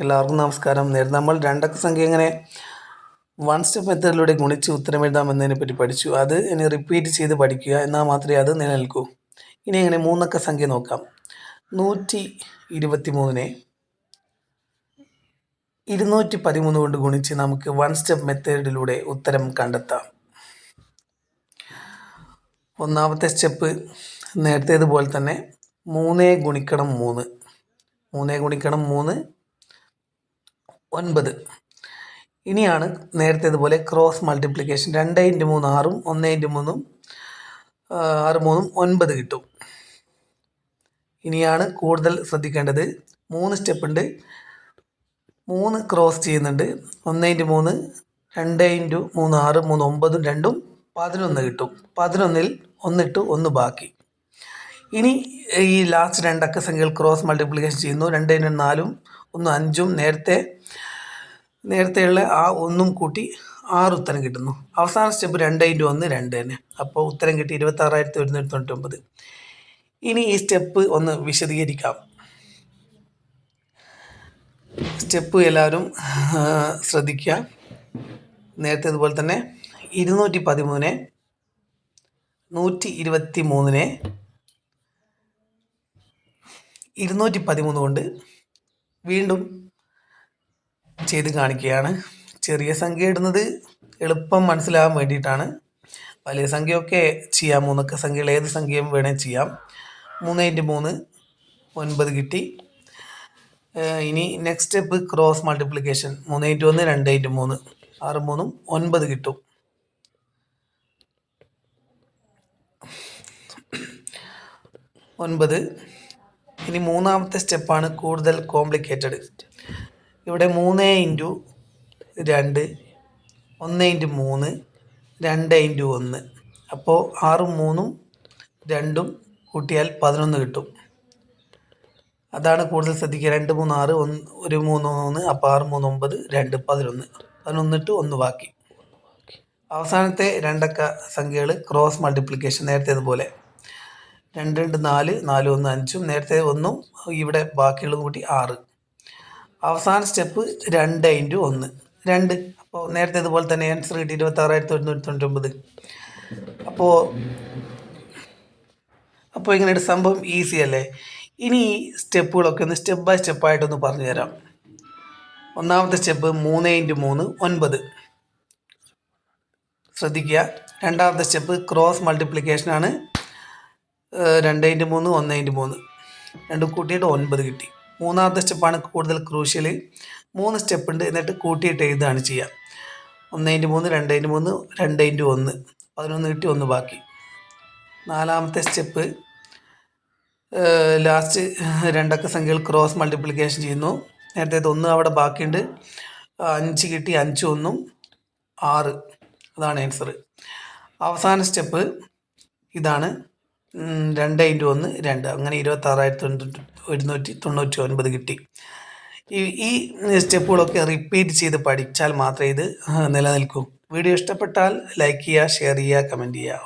എല്ലാവർക്കും നമസ്കാരം. നേരത്തെ നമ്മൾ രണ്ടക്ക സംഖ്യ എങ്ങനെ വൺ സ്റ്റെപ്പ് മെത്തേഡിലൂടെ ഗുണിച്ച് ഉത്തരം എഴുതാമെന്നതിനെ പറ്റി പഠിച്ചു. അത് ഇനി റിപ്പീറ്റ് ചെയ്ത് പഠിക്കുക. എന്നാൽ മാത്രമേ അത് നിലനിൽക്കൂ. ഇനി എങ്ങനെ മൂന്നക്ക സംഖ്യ നോക്കാം. നൂറ്റി ഇരുപത്തി മൂന്നിനെ ഇരുന്നൂറ്റി പതിമൂന്ന് കൊണ്ട് ഗുണിച്ച് നമുക്ക് വൺ സ്റ്റെപ്പ് മെത്തേഡിലൂടെ ഉത്തരം കണ്ടെത്താം. ഒന്നാമത്തെ സ്റ്റെപ്പ് നേരത്തേതുപോലെ തന്നെ മൂന്നേ ഗുണിക്കണം മൂന്ന്. മൂന്നേ ഗുണിക്കണം മൂന്ന് ഒൻപത്. ഇനിയാണ് നേരത്തേതുപോലെ ക്രോസ് മൾട്ടിപ്ലിക്കേഷൻ രണ്ട് ഇന്റു മൂന്ന് ആറും ഒന്ന് ഇന്റു മൂന്നും ആറ് മൂന്നും ഒൻപത് കിട്ടും. ഇനിയാണ് കൂടുതൽ ശ്രദ്ധിക്കേണ്ടത്. മൂന്ന് സ്റ്റെപ്പ് ഉണ്ട്. മൂന്ന് ക്രോസ് ചെയ്യുന്നുണ്ട്. ഒന്ന് ഇന്റു മൂന്ന് രണ്ട് ഇന്റു മൂന്ന് ആറ് മൂന്ന് ഒമ്പതും രണ്ടും പതിനൊന്ന് കിട്ടും. പതിനൊന്നിൽ ഒന്നിട്ട് ഒന്ന് ബാക്കി. ഇനി ഈ ലാസ്റ്റ് രണ്ടക്ക സംഖ്യകൾ ക്രോസ് മൾട്ടിപ്ലിക്കേഷൻ ചെയ്യുന്നു. രണ്ട് ഇന്റു നാലും ഒന്ന് അഞ്ചും നേരത്തെ നേരത്തെയുള്ള ആ ഒന്നും കൂട്ടി ആറ് ഉത്തരം കിട്ടുന്നു. അവസാന സ്റ്റെപ്പ് രണ്ട് ഇന്റു ഒന്ന് രണ്ട് തന്നെ. അപ്പോൾ ഉത്തരം കിട്ടി ഇരുപത്തി ആറായിരത്തി ഒരുന്നൂറ്റി തൊണ്ണൂറ്റൊമ്പത്. ഇനി ഈ സ്റ്റെപ്പ് ഒന്ന് വിശദീകരിക്കാം. സ്റ്റെപ്പ് എല്ലാവരും ശ്രദ്ധിക്കുക. നേരത്തെ ഇതുപോലെ തന്നെ ഇരുന്നൂറ്റി പതിമൂന്ന് നൂറ്റി ഇരുപത്തി മൂന്നിനെ ഇരുന്നൂറ്റി പതിമൂന്ന് കൊണ്ട് വീണ്ടും ചെയ്ത് കാണിക്കുകയാണ്. ചെറിയ സംഖ്യ ഇടുന്നത് എളുപ്പം മനസ്സിലാവാൻ വേണ്ടിയിട്ടാണ്. വലിയ സംഖ്യയൊക്കെ ചെയ്യാം. മൂന്നൊക്കെ സംഖ്യകൾ ഏത് സംഖ്യയും വേണേൽ ചെയ്യാം. മൂന്ന് ഇന്റു മൂന്ന് ഒൻപത് കിട്ടി. ഇനി നെക്സ്റ്റ് സ്റ്റെപ്പ് ക്രോസ് മൾട്ടിപ്ലിക്കേഷൻ. മൂന്ന് ഇന്റു ഒന്ന് രണ്ട് ഇന്റു മൂന്ന്. ആറ് മൂന്നും ഒൻപത് കിട്ടും. ഒൻപത്. ഇനി മൂന്നാമത്തെ സ്റ്റെപ്പാണ് കൂടുതൽ കോംപ്ലിക്കേറ്റഡ്. ഇവിടെ മൂന്ന് ഇന്റു രണ്ട് ഒന്ന് ഇന്റു മൂന്ന് രണ്ട് ഇന്റു ഒന്ന്. അപ്പോൾ ആറും മൂന്നും രണ്ടും കൂട്ടിയാൽ പതിനൊന്ന് കിട്ടും. അതാണ് കൂടുതൽ ശ്രദ്ധിക്കുക. രണ്ട് മൂന്ന് ആറ് ഒന്ന് ഒരു മൂന്ന് മൂന്ന് അപ്പോൾ ആറ് മൂന്ന് ഒമ്പത് രണ്ട് പതിനൊന്ന്. പതിനൊന്നിട്ട് ഒന്ന് ബാക്കി. അവസാനത്തെ രണ്ടക്ക സംഖ്യകൾ ക്രോസ് മൾട്ടിപ്ലിക്കേഷൻ നേരത്തേതുപോലെ രണ്ട് രണ്ട് നാല് നാല് ഒന്ന് അഞ്ചും നേരത്തെ ഒന്നും ഇവിടെ ബാക്കിയുള്ളത് കൂട്ടി ആറ്. അവസാന സ്റ്റെപ്പ് രണ്ട് ഇന്റു ഒന്ന്. രണ്ട്. അപ്പോൾ നേരത്തെ ഇതുപോലെ തന്നെ ആൻസർ കിട്ടി. ഇരുപത്തി ആറായിരത്തി ഒരുന്നൂറ്റി തൊണ്ണൂറ്റൊമ്പത് അപ്പോൾ അപ്പോൾ ഇങ്ങനെ സംഭവം ഈസി അല്ലേ? ഇനി ഈ സ്റ്റെപ്പുകളൊക്കെ ഒന്ന് സ്റ്റെപ്പ് ബൈ സ്റ്റെപ്പായിട്ടൊന്ന് പറഞ്ഞു തരാം. ഒന്നാമത്തെ സ്റ്റെപ്പ് മൂന്ന് ഇന്റു മൂന്ന് ഒൻപത്. ശ്രദ്ധിക്കുക. രണ്ടാമത്തെ സ്റ്റെപ്പ് ക്രോസ് മൾട്ടിപ്ലിക്കേഷനാണ് രണ്ട് ഇന്റു മൂന്ന് ഒന്ന് ഇന്റു മൂന്ന്. രണ്ട് കൂട്ടിയിട്ട് ഒൻപത് കിട്ടി. മൂന്നാമത്തെ സ്റ്റെപ്പാണ് കൂടുതൽ ക്രൂഷ്യൽ. മൂന്ന് സ്റ്റെപ്പ് ഉണ്ട് എന്നിട്ട് കൂട്ടിയിട്ട് എഴുതാണ് ചെയ്യുക. ഒന്ന് ഇന്റു മൂന്ന് രണ്ട് ഇന്റു മൂന്ന് രണ്ട് ഇന്റു ഒന്ന്. പതിനൊന്ന് കിട്ടി ഒന്ന് ബാക്കി. നാലാമത്തെ സ്റ്റെപ്പ് ലാസ്റ്റ് രണ്ടക്ക സംഖ്യകൾ ക്രോസ് മൾട്ടിപ്ലിക്കേഷൻ ചെയ്യുന്നു. നേരത്തെ ഒന്ന് അവിടെ ബാക്കിയുണ്ട്. അഞ്ച് കിട്ടി അഞ്ച് ഒന്നും. ആറ്. അതാണ് ആൻസർ അവസാന സ്റ്റെപ്പ് ഇതാണ്. രണ്ട് ഇന്റു ഒന്ന് രണ്ട്. അങ്ങനെ ഇരുപത്താറായിരത്തി ഒരുന്നൂറ്റി തൊണ്ണൂറ്റി ഒൻപത് കിട്ടി. ഈ ഈ സ്റ്റെപ്പുകളൊക്കെ റിപ്പീറ്റ് ചെയ്ത് പഠിച്ചാൽ മാത്രമേ ഇത് നിലനിൽക്കൂ. വീഡിയോ ഇഷ്ടപ്പെട്ടാൽ ലൈക്ക് ചെയ്യുക ഷെയർ ചെയ്യുക കമന്റ് ചെയ്യുക.